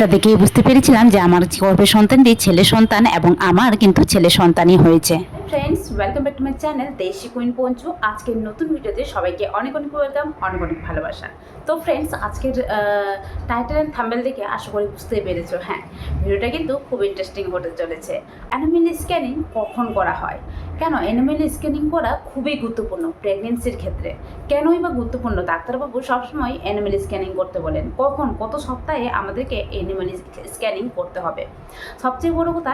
তা দেখেই বুঝতে পেরেছিলাম যে আমার গর্ভের সন্তানটি ছেলে সন্তান এবং আমার কিন্তু ছেলে সন্তানই হয়েছে। Friends welcome back to my channel Desi queen Panchu আজকের নতুন ভিডিওতে সবাইকে অনেক অনেক ওয়েলকাম অনেক অনেক ভালোবাসা। তো ফ্রেন্ডস আজকের টাইটেল অ্যান্ড থাম্বেল দেখে আশা করি বুঝতে পেরেছ হ্যাঁ। ভিডিওটা কিন্তু খুব ইন্টারেস্টিং হতে চলেছে। অ্যানিমেল স্ক্যানিং কখন করা হয়? কেন অ্যানিমেল স্ক্যানিং করা খুবই গুরুত্বপূর্ণ প্রেগনেন্সির ক্ষেত্রে? কেনই বা গুরুত্বপূর্ণ? ডাক্তারবাবু সবসময় অ্যানিমেল স্ক্যানিং করতে বলেন। কখন? কত সপ্তাহে আমাদেরকে অ্যানিমেল স্ক্যানিং করতে হবে? সবচেয়ে বড় কথা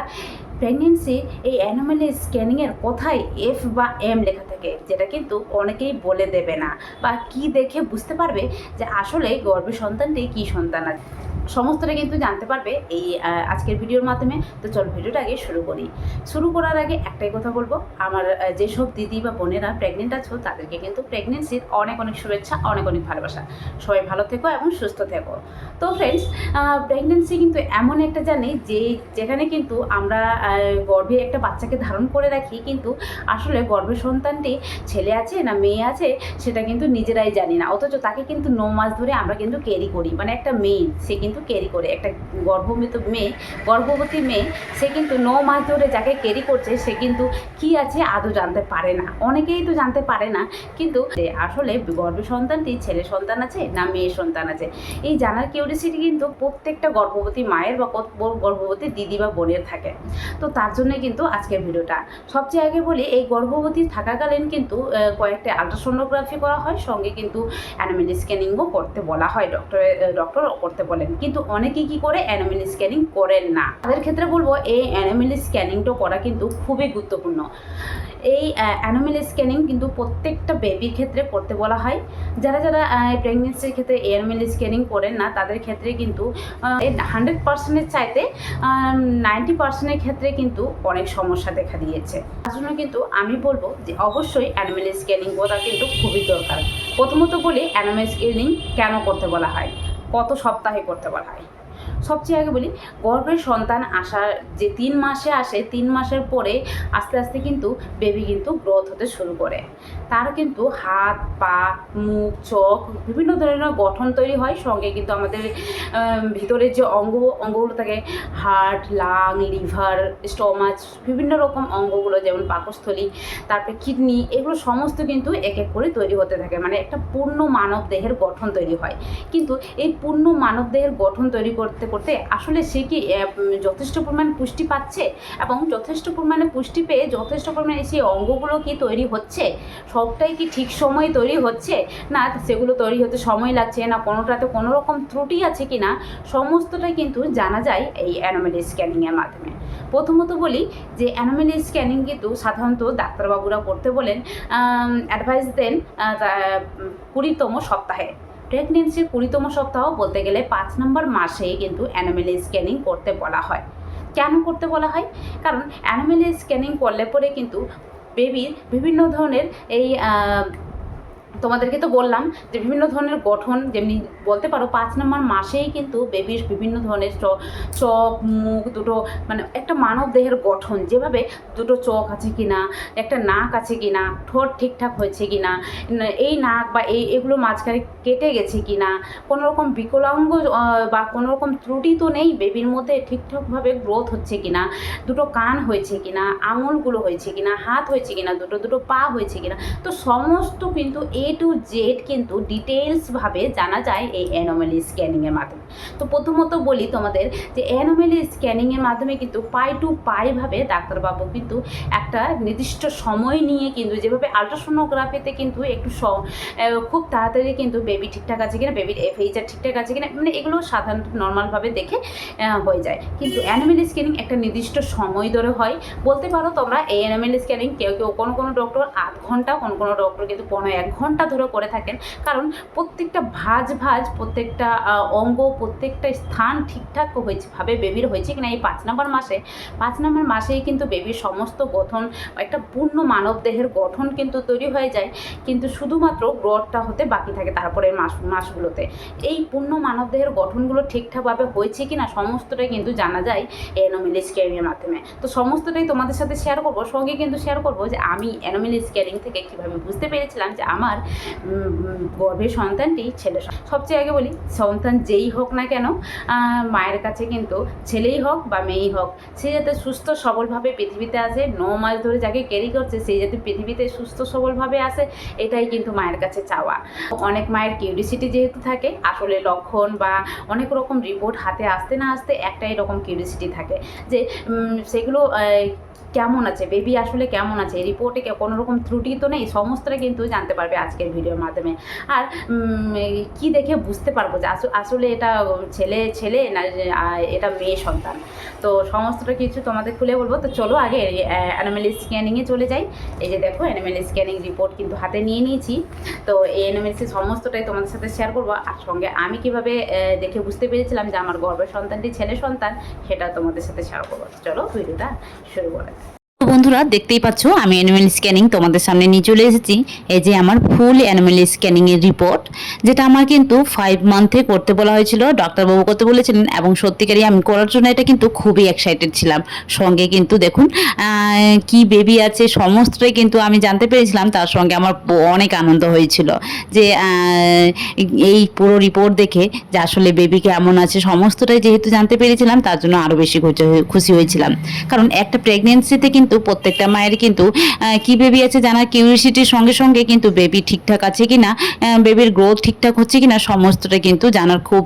প্রেগনেন্সি এই অ্যানিমেল স্ক্যানিংয়ের কোথায় এফ বা এম লেখা থাকে, যেটা কিন্তু অনেকেই বলে দেবে না বা কি দেখে বুঝতে পারবে যে আসলে গর্ভের সন্তানটি কী সন্তান আছে। সমস্তটা কিন্তু জানতে পারবে এই আজকের ভিডিওর মাধ্যমে। তো চল ভিডিওটা আগে শুরু করি। শুরু করার আগে একটাই কথা বলব। আমার যেসব দিদি বা বোনেরা প্রেগনেন্ট আছো, তাদেরকে কিন্তু প্রেগনেন্সির অনেক অনেক শুভেচ্ছা, অনেক অনেক ভালোবাসা। সবাই ভালো থেকো এবং সুস্থ থেকো। তো ফ্রেন্ডস প্রেগনেন্সি কিন্তু এমন একটা জানি যে, যেখানে কিন্তু আমরা গর্ভে একটা বাচ্চাকে ধারণ করে রাখি, কিন্তু আসলে গর্ভের সন্তানটি ছেলে আছে না মেয়ে আছে, সেটা কিন্তু নিজেরাই জানি না। অথচ তাকে কিন্তু ন মাস ধরে আমরা কিন্তু ক্যারি করি। মানে একটা মেয়ে সে কিন্তু ক্যারি করে। একটা গর্ভমিত মেয়ে, গর্ভবতী মেয়ে, সে কিন্তু ন মাস ধরে যাকে ক্যারি করছে, সে কিন্তু কি আছে আদৌ জানতে পারে না। অনেকেই তো জানতে পারে না, কিন্তু আসলে গর্ভের সন্তানটি ছেলে সন্তান আছে না মেয়ে সন্তান আছে, এই জানার কিউরিসিটি কিন্তু প্রত্যেকটা গর্ভবতী মায়ের বা গর্ভবতী দিদি বা বোনের থাকে। তো তার জন্যই কিন্তু আজকের ভিডিওটা। সবচেয়ে আগে বলি, এই গর্ভবতী থাকাকালীন কিন্তু কয়েকটা আলট্রাসোনোগ্রাফি করা হয়, সঙ্গে কিন্তু অ্যানিমেল স্ক্যানিংও করতে বলা হয় ডক্টর ডক্টর করতে বলেন। কিন্তু অনেকে কি করে? অ্যানিমেল স্ক্যানিং করেন না। তাদের ক্ষেত্রে বলব, এই অ্যানিমেল স্ক্যানিংটা করা কিন্তু খুবই গুরুত্বপূর্ণ। এই অ্যানিমেল স্ক্যানিং কিন্তু প্রত্যেকটা বেবির ক্ষেত্রে করতে বলা হয়। যারা যারা প্রেগনেন্সির ক্ষেত্রে অ্যানিমেল স্ক্যানিং করেন না, তাদের ক্ষেত্রে কিন্তু হান্ড্রেড পার্সেন্টের চাইতে নাইনটি পার্সেন্টের ক্ষেত্রে কিন্তু অনেক সমস্যা দেখা দিয়েছে। তার জন্য কিন্তু আমি বলব যে, অবশ্যই অ্যানিমেল স্ক্যানিং করা কিন্তু খুবই দরকার। প্রথমত বলি অ্যানিমেল স্ক্যানিং কেন করতে বলা হয়? কত সপ্তাহে করতে বলা হয়। সবচেয়ে আগে বলি, গর্ভের সন্তান আসার যে তিন মাসে আসে, তিন মাসের পরে আস্তে আস্তে কিন্তু বেবি কিন্তু গ্রোথ হতে শুরু করে। তার কিন্তু হাত, পা, মুখ, চোখ বিভিন্ন ধরনের গঠন তৈরি হয়। সঙ্গে কিন্তু আমাদের ভিতরের যে অঙ্গ, অঙ্গগুলো থাকে, হার্ট, লাং, লিভার স্টোমাচ বিভিন্ন রকম অঙ্গগুলো যেমন পাকস্থলী, তারপরে কিডনি, এগুলো সমস্ত কিন্তু এক এক করে তৈরি হতে থাকে। মানে একটা পূর্ণ মানব দেহের গঠন তৈরি হয়। কিন্তু এই পূর্ণ মানব দেহের গঠন তৈরি করতে করতে আসলে সে কি যথেষ্ট পরিমাণ পুষ্টি পাচ্ছে? এবং যথেষ্ট পরিমাণে পুষ্টি পেয়ে যথেষ্ট পরিমাণে সেই অঙ্গগুলো কি তৈরি হচ্ছে? সবটাই কি ঠিক সময়ে তৈরি হচ্ছে? না, সেগুলো তৈরি হতে সময় লাগছে না, কোনোটাতে কোনো রকম ত্রুটি আছে কি না, সমস্তটাই কিন্তু জানা যায় এই অ্যানোমেলি স্ক্যানিংয়ের মাধ্যমে। প্রথমত বলি যে অ্যানোমেলি স্ক্যানিং কিন্তু সাধারণত ডাক্তারবাবুরা করতে বলেন অ্যাডভাইস দেন কুড়িতম সপ্তাহে। প্রেগনেন্সির কুড়িতম সপ্তাহ বলতে গেলে পাঁচ নম্বর মাসে কিন্তু অ্যানোমেলি স্ক্যানিং করতে বলা হয়। কেন করতে বলা হয়? কারণ অ্যানোমেলি স্ক্যানিং করলে পরে কিন্তু বেবির বিভিন্ন ধরনের এই তোমাদেরকে তো বললাম যে বিভিন্ন ধরনের গঠন যেমনি বলতে পারো, পাঁচ নম্বর মাসেই কিন্তু বেবির বিভিন্ন ধরনের চোখ, মুখ দুটো মানে একটা মানব দেহের গঠন। যেভাবে দুটো চোখ আছে কি না একটা নাক আছে কি না ঠোঁট ঠিকঠাক হয়েছে কি না এই নাক বা এই, এগুলো মাঝখানে কেটে গেছে কি না কোনো রকম বিকলাঙ্গ বা কোনো রকম ত্রুটি তো নেই বেবির মধ্যে ঠিকঠাকভাবে গ্রোথ হচ্ছে কি না দুটো কান হয়েছে কি না আঙুলগুলো হয়েছে কি না হাত হয়েছে কি না দুটো দুটো পা হয়েছে কি না তো সমস্ত কিন্তু এ টু জেড কিন্তু ডিটেলসভাবে জানা যায় এই অ্যানোমেলি স্ক্যানিংয়ের মাধ্যমে। তো প্রথমত বলি তোমাদের যে অ্যানোমেলি স্ক্যানিংয়ের মাধ্যমে কিন্তু পাই টু পাইভাবে ডাক্তারবাবু কিন্তু একটা নির্দিষ্ট সময় নিয়ে কিন্তু যেভাবে আলট্রাসোনোগ্রাফিতে কিন্তু একটু খুব তাড়াতাড়ি কিন্তু বেবি ঠিকঠাক আছে কিনা বেবির এফএইচআর ঠিকঠাক আছে কিনা মানে এগুলো সাধারণত নর্মালভাবে দেখে হয়ে যায়। কিন্তু অ্যানোমেল স্ক্যানিং একটা নির্দিষ্ট সময় ধরে হয়। বলতে পারো তোমরা এই অ্যানোমেল স্ক্যানিং কেউ কেউ কোনো কোনো ডক্টর আধ ঘণ্টা, কোনো কোনো ডক্টর কিন্তু পনেরো এক ঘণ্টা ধরে করে থাকেন। কারণ প্রত্যেকটা ভাঁজ ভাঁজ, প্রত্যেকটা অঙ্গ, প্রত্যেকটা স্থান ঠিকঠাক হয়েছে ভাবে বেবির হয়েছে কিনা এই পাঁচ নম্বর মাসে। পাঁচ নম্বর মাসেই কিন্তু বেবির সমস্ত গঠন, একটা পূর্ণ মানব দেহের গঠন কিন্তু তৈরি হয়ে যায়। কিন্তু শুধুমাত্র গ্রোথটা হতে বাকি থাকে তারপরে মাস, মাসগুলোতে। এই পূর্ণ মানবদেহের গঠনগুলো ঠিকঠাকভাবে হয়েছে কি না সমস্তটাই কিন্তু জানা যায় অ্যানোমেলি স্ক্যানিংয়ের মাধ্যমে। তো সমস্তটাই তোমাদের সাথে শেয়ার করব। সঙ্গে কিন্তু শেয়ার করব যে আমি অ্যানোমেলি স্ক্যানিং থেকে কীভাবে বুঝতে পেরেছিলাম যে আমার গর্ভের সন্তানটি ছেলে সবচেয়ে আগে বলি, সন্তান যেই হোক না কেন মায়ের কাছে কিন্তু ছেলেই হোক বা মেয়েই হোক, সে যাতে সুস্থ সবলভাবে পৃথিবীতে আসে, ন মাস ধরে যাকে ক্যারি করছে সেই যাতে পৃথিবীতে সুস্থ সবলভাবে আসে, এটাই কিন্তু মায়ের কাছে চাওয়া। অনেক মায়ের কিউরিসিটি যেহেতু থাকে, আসলে লক্ষণ বা অনেক রকম রিপোর্ট হাতে আসতে না আসতে একটাই রকম কিউরিসিটি থাকে যে সেগুলো কেমন আছে? বেবি আসলে কেমন আছে? রিপোর্টে কোনো রকম ত্রুটি তো নেই? সমস্তটা কিন্তু জানতে পারবে আজকের ভিডিওর মাধ্যমে। আর কি দেখে বুঝতে পারব যে আস- আসলে এটা ছেলে ছেলে না এটা মেয়ে সন্তান? তো সমস্তটা কিছু তোমাদের খুলে বলব। তো চলো আগে অ্যানিমেল স্ক্যানিংয়ে চলে যাই। এই যে দেখো অ্যানিমেল স্ক্যানিং রিপোর্ট কিন্তু হাতে নিয়ে নিয়েছি। তো এই অ্যানিমেলসি সমস্তটাই তোমাদের সাথে শেয়ার করব। আর সঙ্গে আমি কীভাবে দেখে বুঝতে পেরেছিলাম যে আমার গর্বের সন্তানটি ছেলে সন্তান, সেটা তোমাদের সাথে শেয়ার করব। চলো, ভিডিওটা শুরু করা। বন্ধুরা, দেখতেই পাচ্ছ, আমি অ্যানিমেল স্ক্যানিং তোমাদের সামনে নিয়ে চলে এসেছি। এই যে আমার ফুল অ্যানিমেল স্ক্যানিংয়ের রিপোর্ট যেটা আমার কিন্তু ফাইভ মান্থে করতে বলা হয়েছিল, ডাক্তারবাবু করতে বলেছিলেন, এবং সত্যিকারই আমি করার জন্য এটা কিন্তু খুবই এক্সাইটেড ছিলাম। সঙ্গে কিন্তু দেখুন কি বেবি আছে, সমস্তটাই কিন্তু আমি জানতে পেরেছিলাম, তার সঙ্গে আমার অনেক আনন্দ হয়েছিল যে এই পুরো রিপোর্ট দেখে যে আসলে বেবি কেমন আছে, সমস্তটাই যেহেতু জানতে পেরেছিলাম, তার জন্য আরও বেশি খুশি হয়েছিলাম। কারণ একটা প্রেগনেন্সিতে কিন্তু প্রত্যেকটা মায়ের কিন্তু কি বেবি আছে জানার কিউরিসিটির সঙ্গে সঙ্গে কিন্তু বেবি ঠিকঠাক আছে কি না বেবির গ্রোথ ঠিকঠাক হচ্ছে কি না সমস্তটা কিন্তু জানার খুব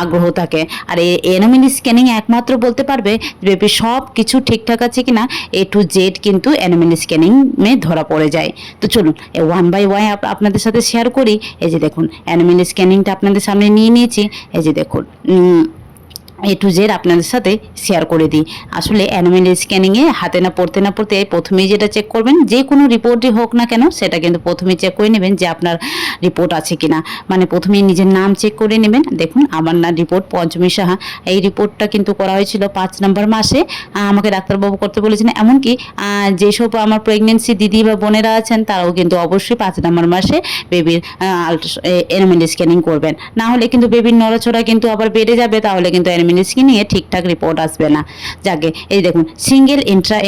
আগ্রহ থাকে। আর এনোমিন স্ক্যানিং একমাত্র বলতে পারবে বেবির সব কিছু ঠিকঠাক আছে কি না এ টু জেড কিন্তু অ্যানিমেল স্ক্যানিংয়ে ধরা পড়ে যায়। তো চলুন ওয়ান বাই ওয়ান আপনাদের সাথে শেয়ার করি। এই যে দেখুন অ্যানিমেল স্ক্যানিংটা আপনাদের সামনে নিয়ে নিয়েছি। এই যে দেখুন এ টু জেড আপনাদের সাথে শেয়ার করে দিই। আসলে অ্যানিমেল স্ক্যানিংয়ে হাতে না পড়তে না পড়তে প্রথমেই যেটা চেক করবেন, যে কোনো রিপোর্টই হোক না কেন, সেটা কিন্তু প্রথমেই চেক করে নেবেন যে আপনার রিপোর্ট আছে কিনা। মানে প্রথমেই নিজের নাম চেক করে নেবেন। দেখুন, আমার না রিপোর্ট পঞ্চমী সাহা। এই রিপোর্টটা কিন্তু করা হয়েছিল পাঁচ নম্বর মাসে। আমাকে ডাক্তারবাবু করতে বলেছেন, এমনকি যেসব আমার প্রেগনেন্সি দিদি বা বোনেরা আছেন, তারাও কিন্তু অবশ্যই পাঁচ নম্বর মাসে বেবির অ্যানিমেল স্ক্যানিং করবেন। না হলে কিন্তু বেবির নড়াচড়া কিন্তু আবার বেড়ে যাবে, তাহলে কিন্তু অ্যানিমেল স্ক্যানিংয়ে ঠিকঠাক রিপোর্ট আসবে না। যাকে, এই দেখুন সিঙ্গেল ইন্ট্রা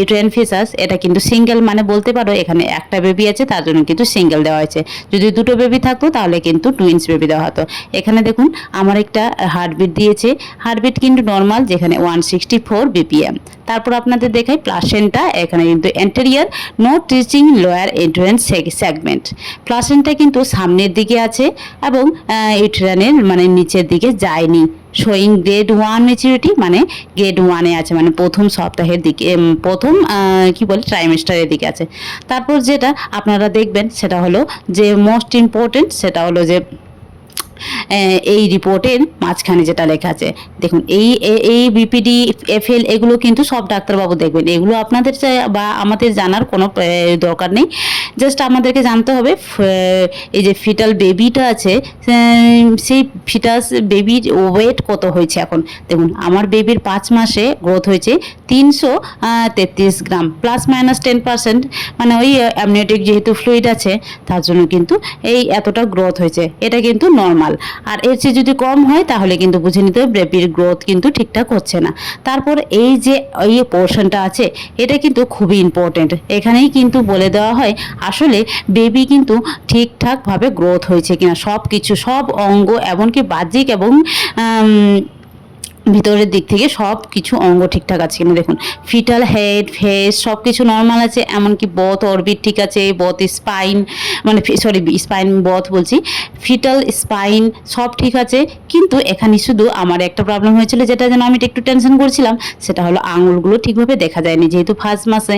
এট্রিয়ান ফিসাস এটা কিন্তু সিঙ্গেল মানে বলতে পারো, এখানে একটা বেবি আছে, তার জন্য কিন্তু সিঙ্গেল দেওয়া হয়েছে। যদি দুটো বেবি থাকতো, তাহলে কিন্তু টুইন্স বেবি দেওয়া হতো। এখানে দেখুন, আমার একটা হার্টবিট দিয়েছে। হার্টবিট কিন্তু নর্মাল যেখানে ওয়ান সিক্সটি ফোর বিপিএম তারপর আপনাদের দেখাই প্লাসেন্টা এখানে কিন্তু anterior no teaching lower entrance segment placenta কিন্তু সামনের দিকে আছে এবং ইট্রানের মানে নিচের দিকে যায়নি। শোয়িং গ্রেড ওয়ান মেচুরিটি মানে গ্রেড ওয়ানে আছে মানে প্রথম সপ্তাহের দিকে প্রথম কি বলে ট্রাইমেস্টারের দিকে আছে। তারপর যেটা আপনারা দেখবেন, সেটা হলো যে মোস্ট ইম্পর্টেন্ট সেটা হলো যে এই রিপোর্টের মাঝখানে যেটা লেখা আছে। দেখুন, এই এই বিপিডি এফএল এগুলো কিন্তু সব ডাক্তারবাবু দেখবেন। এগুলো আপনাদের বা আমাদের জানার কোনো দরকার নেই। জাস্ট আমাদেরকে জানতে হবে এই যে ফিটাল বেবিটা আছে সেই ফিটাস বেবির ওয়েট কত হয়েছে এখন? দেখুন, আমার বেবির পাঁচ মাসে গ্রোথ হয়েছে তিনশো তেত্রিশ gram plus minus ten percent মানে ওই অ্যামনিওটিক যেহেতু ফ্লুইড আছে, তার জন্য কিন্তু এই এতটা গ্রোথ হয়েছে। এটা কিন্তু নর্মাল আর এর চেয়ে যদি কম হয়, তাহলে কিন্তু বুঝে নিতে হবে বেবির গ্রোথ কিন্তু ঠিকঠাক হচ্ছে না। তারপর এই যে, এই পোর্শনটা আছে, এটা কিন্তু খুবই ইম্পর্টেন্ট এখানেই কিন্তু বলে দেওয়া হয়, আসলে বেবি কিন্তু ঠিকঠাকভাবে গ্রোথ হয়েছে কিনা। সব কিছু সব অঙ্গ, এমনকি বাহ্যিক এবং ভিতরের দিক থেকে সব কিছু অঙ্গ ঠিকঠাক আছে কিনা দেখুন। ফিটাল হেড ফেস সব কিছু নর্মাল আছে, এমনকি বথ অরবিট ঠিক আছে বথ স্পাইন মানে সরি স্পাইন বথ বলছি। ফিটাল স্পাইন সব ঠিক আছে, কিন্তু এখানে শুধু আমার একটা প্রবলেম হয়েছিল, যেটা যেন আমি একটু টেনশন করছিলাম, সেটা হলো আঙুলগুলো ঠিকভাবে দেখা যায়নি, যেহেতু ফার্স্ট মাসে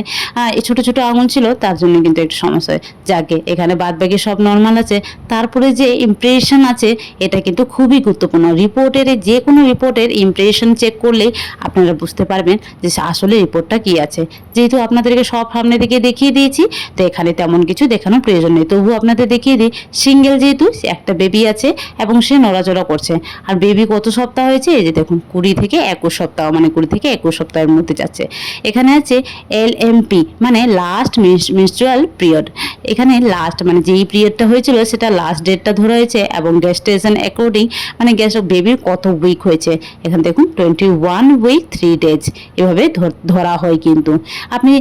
এই ছোটো ছোটো আঙুল ছিল, তার জন্য কিন্তু একটু সমস্যা হয়। যাকে এখানে বাদ বাকি সব নর্মাল আছে। তারপরে যে ইমপ্রেশন আছে, এটা কিন্তু খুবই গুরুত্বপূর্ণ। রিপোর্টের যে কোনো রিপোর্টের ইমপ্রেশন চেক করলেই আপনারা বুঝতে পারবেন যে আসলে রিপোর্টটা কি আছে। যেহেতু আপনাদেরকে সব সামনে দিকে দেখিয়ে দিয়েছি, তো এখানে তেমন কিছু দেখানোর প্রয়োজন নেই। তবুও আপনাদের দেখিয়ে দিই সিঙ্গেল যেহেতু একটা বেবি আছে এবং সে নড়াচড়া করছে। আর বেবি কত সপ্তাহ হয়েছে? এই যে দেখুন, কুড়ি থেকে একুশ সপ্তাহ মানে কুড়ি থেকে একুশ সপ্তাহের মধ্যে যাচ্ছে। এখানে আছে এল এমপি মানে লাস্ট মেনস্ট্রুয়াল পিরিয়ড এখানে লাস্ট মানে যেই পিরিয়ডটা হয়েছিল, সেটা লাস্ট ডেটটা ধরা হয়েছে এবং গ্যাস্টেশন অ্যাকর্ডিং মানে গ্যাস বেবির কত উইক হয়েছে। এখানে দেখুন twenty one week three days এভাবে ধর- হয় কিন্তু। আপনি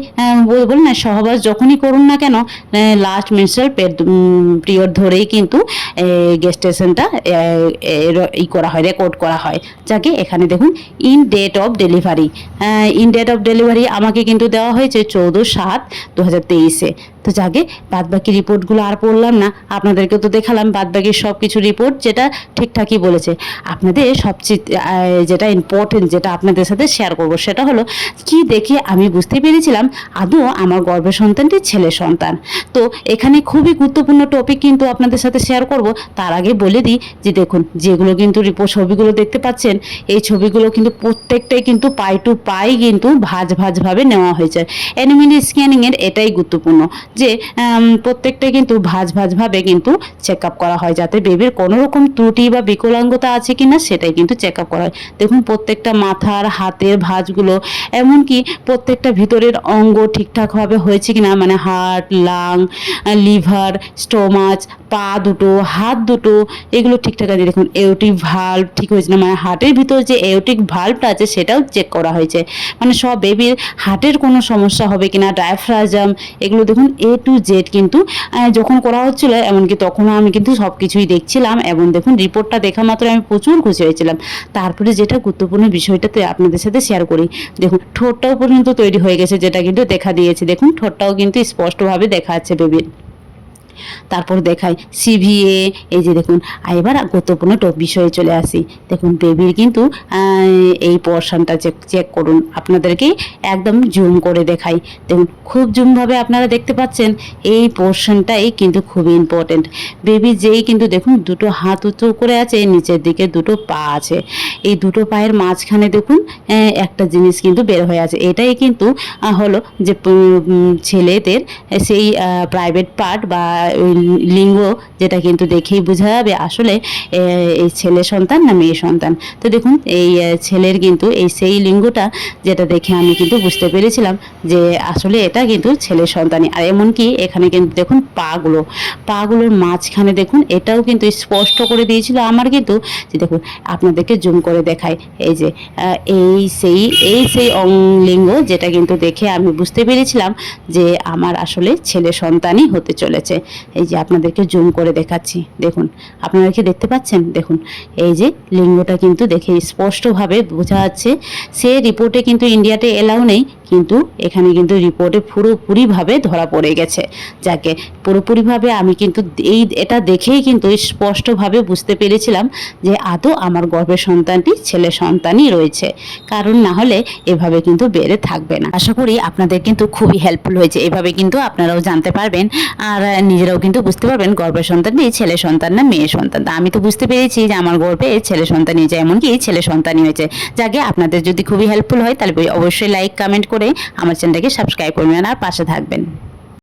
বলুন না, সহবাস যখনই করুন না কেন লাস্ট মেনস্ট্রুয়াল পিরিয়ড ধরেই কিন্তু গেস্টেশনটা ই করা হয় রেকর্ড করা হয়। যাকে এখানে দেখুন in date of delivery in date of delivery আমাকে কিন্তু দেওয়া হয়েছে চৌদ্দ সাত দু হাজার তেইশে। তো যাকে বাদবাকি রিপোর্টগুলো আর পড়লাম না। আপনাদেরকে তো দেখালাম, বাদবাকি সব কিছু রিপোর্ট যেটা ঠিকঠাকই বলেছে। আপনাদের সবচেয়ে যেটা ইম্পর্টেন্ট যেটা আপনাদের সাথে শেয়ার করব সেটা হলো, কি দেখে আমি বুঝতে পেরেছিলাম, আদৌ আমার গর্ভের সন্তানটি ছেলে সন্তান। তো এখানে খুবই গুরুত্বপূর্ণ টপিক কিন্তু আপনাদের সাথে শেয়ার করব। তার আগে বলে দিই যে দেখুন, যেগুলো কিন্তু রিপোর্ট ছবিগুলো দেখতে পাচ্ছেন, এই ছবিগুলো কিন্তু প্রত্যেকটাই কিন্তু পাই টু পাই কিন্তু ভাজ ভাজভাবে নেওয়া হয়েছে। অ্যানিমিনি স্ক্যানিংয়ের এটাই গুরুত্বপূর্ণ। যে উম, প্রত্যেকটাই কিন্তু ভাজ ভাজভাবে কিন্তু চেক আপ করা হয় যাতে বেবির কোনো রকম ত্রুটি বা বিকলাঙ্গতা আছে কিনা সেটাই কিন্তু চেক আপ করা হয়। দেখুন প্রত্যেকটা মাথার হাতের ভাঁজগুলো এমনকি প্রত্যেকটা ভিতরের অঙ্গ ঠিকঠাকভাবে হয়েছে কিনা মানে হার্ট লাং লিভার স্টোমাচ পা দুটো হাত দুটো এগুলো ঠিকঠাক আছে। দেখুন এওটিক ভাল্ব ঠিক হয়েছে না মানে হার্টের ভিতর যে এওটিক ভাল্বটা আছে সেটাও চেক করা হয়েছে। মানে সব বেবির হার্টের কোনো সমস্যা হবে কিনা ডায়াফ্রাজাম এগুলো দেখুন এ টু জেড কিন্তু যখন করা হচ্ছিল, এমনকি তখনও আমি কিন্তু সব কিছুই দেখছিলাম এবং দেখুন রিপোর্টটা দেখা মাত্র আমি প্রচুর খুশি হয়েছিলাম। তারপরে যেটা গুরুত্বপূর্ণ বিষয়টাতে আপনাদের সাথে শেয়ার করি। দেখুন, ঠোঁটটাও পর্যন্ত তৈরি হয়ে গেছে, যেটা কিন্তু দেখা দিয়েছে। দেখুন, ঠোঁটটাও কিন্তু স্পষ্টভাবে দেখা যাচ্ছে বেবির তারপর দেখাই সিভিএ এই যে দেখুন এবার গুরুত্বপূর্ণ বিষয়ে চলে আসি। দেখুন বেবির কিন্তু এই পোর্শনটা চেক চেক করুন। আপনাদেরকে একদম জুম করে দেখাই। দেখুন, খুব জুমভাবে আপনারা দেখতে পাচ্ছেন, এই পোর্শনটাই কিন্তু খুবই ইম্পর্টেন্ট বেবি যেই কিন্তু দেখুন, দুটো হাত উঁচু করে আছে, নিচের দিকে দুটো পা আছে। এই দুটো পায়ের মাঝখানে দেখুন একটা জিনিস কিন্তু বের হয়ে আছে। এটাই কিন্তু হলো যে ছেলেদের সেই প্রাইভেট পার্ট বা লিঙ্গ যেটা কিন্তু দেখেই বোঝা যাবে আসলে এই ছেলে সন্তান না মেয়ে সন্তান। তো দেখুন, এই ছেলের কিন্তু এই সেই লিঙ্গটা যেটা দেখে আমি কিন্তু বুঝতে পেরেছিলাম যে আসলে এটা কিন্তু ছেলে সন্তানই। আর এমনকি এখানে কিন্তু দেখুন পাগুলো, পাগুলোর মাঝখানে দেখুন এটাও কিন্তু স্পষ্ট করে দিয়েছিল আমার কিন্তু যে দেখুন আপনাদেরকে জুম করে দেখায়। এই যে এই সেই এই সেই অং- লিঙ্গ যেটা কিন্তু দেখে আমি বুঝতে পেরেছিলাম যে আমার আসলে ছেলে সন্তানই হতে চলেছে। এই যে আপনাদেরকে জুম করে দেখাচ্ছি, দেখুন, আপনারা কি দেখতে পাচ্ছেন? দেখুন, এই যে লিঙ্গটা কিন্তু দেখে স্পষ্টভাবে বোঝা যাচ্ছে, সে রিপোর্টে কিন্তু ইন্ডিয়াতে এলাও নেই, কিন্তু এখানে কিন্তু রিপোর্টে পুরোপুরিভাবে ধরা পড়ে গেছে। যাকে পুরোপুরিভাবে আমি কিন্তু এই, এটা দেখেই কিন্তু স্পষ্টভাবে বুঝতে পেরেছিলাম যে আদৌ আমার গর্ভের সন্তানটি ছেলে সন্তানই রয়েছে, কারণ না হলে এভাবে কিন্তু বেড়ে থাকবে না। আশা করি আপনাদের কিন্তু খুবই হেল্পফুল হয়েছে, এভাবে কিন্তু আপনারাও জানতে পারবেন। আর নিজেরাও কিন্তু বুঝতে পারবেন গর্ভের সন্তানটি ছেলে সন্তান না মেয়ে সন্তান। তা আমি তো বুঝতে পেরেছি যে আমার গর্ভে ছেলে সন্তান হয়েছে, এমনকি ছেলে সন্তানই হয়েছে। যাকে আপনাদের যদি খুবই হেল্পফুল হয়, তাহলে অবশ্যই লাইক কমেন্ট করে আমার চ্যানেলটাকে সাবস্ক্রাইব করবেন আর পাশে থাকবেন।